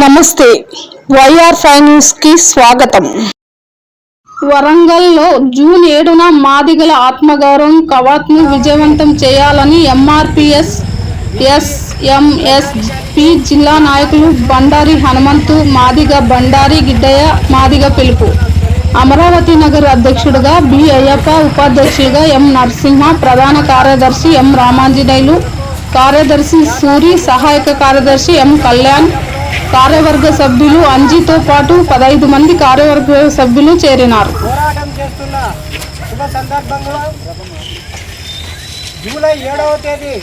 నమస్తే. వైఆర్ ఫైవ్కి స్వాగతం. వరంగల్లో జూన్ ఏడున మాదిగల ఆత్మగౌరవం కవాత్ను విజయవంతం చేయాలని ఎంఆర్పిఎస్ ఎస్ఎంఎస్పి జిల్లా నాయకులు బండారి హనుమంతు మాదిగ బండారి గిడ్డయ్య మాదిగ పిలుపు. అమరావతి నగర్ అధ్యక్షుడిగా బి అయ్యప్ప ఉపాధ్యక్షుడిగా ఎం నరసింహ ప్రధాన కార్యదర్శి ఎం రామాంజనేయులు కార్యదర్శి సూరి సహాయక కార్యదర్శి ఎం కళ్యాణ్ కార్యవర్గ సభ్యులు అంజీతో పాటు పదహైదు మంది కార్యవర్గ సభ్యులు చేరినారు. పోరాటం చేస్తున్న శుభ జూలై ఏడవ తేదీ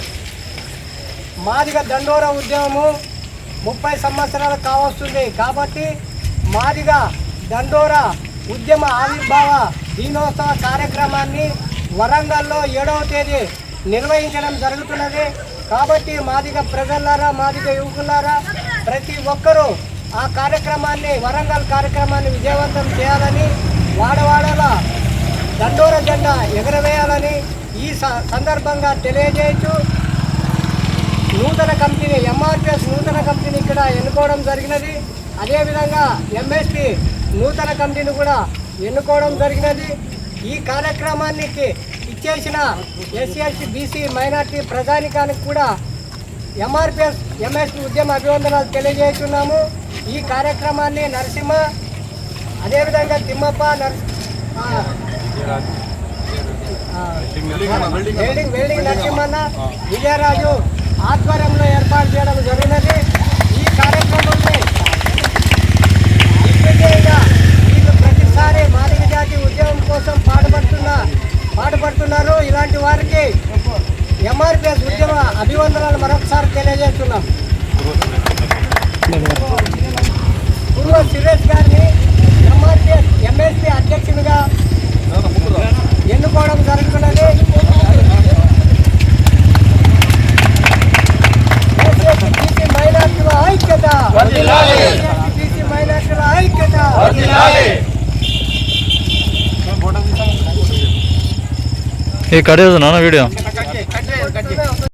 మాదిగ దండోర ఉద్యమము ముప్పై సంవత్సరాలు కావస్తుంది కాబట్టి మాదిగ దండోర ఉద్యమ ఆవిర్భావ దినోత్సవ కార్యక్రమాన్ని వరంగల్లో ఏడవ తేదీ నిర్వహించడం జరుగుతున్నది. కాబట్టి మాదిగ ప్రజలారా మాదిగ యువకులారా ప్రతి ఒక్కరూ ఆ కార్యక్రమాన్ని వరంగల్ కార్యక్రమాన్ని విజయవంతం చేయాలని వాడవాడల దండోర జెండా ఎగరవేయాలని ఈ స- సందర్భంగా తెలియజేయచ్చు. నూతన కంపెనీ ఎంఆర్పిఎస్ నూతన కంపెనీ ఇక్కడ ఎన్నుకోవడం జరిగినది. అదేవిధంగా ఎంఎస్పి నూతన కంపెనీని కూడా ఎన్నుకోవడం జరిగినది. ఈ కార్యక్రమానికి ఇచ్చేసిన ఎస్సీ ఎస్టీ బీసీ మైనార్టీ ప్రజానికానికి కూడా ఎంఆర్పిఎస్ ఎంఎస్పి ఉద్యమ అభివందనాలు తెలియజేస్తున్నాము. ఈ కార్యక్రమాన్ని నరసింహ అదేవిధంగా తిమ్మప్ప నర్ వెల్డింగ్ వెల్డింగ్ నరసింహన్న విజయరాజు ఆధ్వర్యంలో ఏర్పాటు చేయడం జరిగినది. ఈ కార్యక్రమాన్ని వీళ్ళు ప్రతిసారి మాదిగ జాతి ఉద్యమం కోసం పాటుపడుతున్న పాటుపడుతున్నారు. ఇలాంటి వారికి ఎంఆర్పిఎస్ ఉద్యమ అభివందనాలు మరొకసారి తెలియజేస్తున్నాం. పూర్వ సురేష్ గారిని ఎంఆర్పిఎస్ ఎంఎస్పీ అధ్యక్షునిగా ఎన్నుకోవడం జరుగుతున్నది. ఎస్ఎస్సీ బీసీ మైనార్టీల ఐక్యత. మైనార్టీల ఐక్యత. ఈ కడియోజునా వీడియో.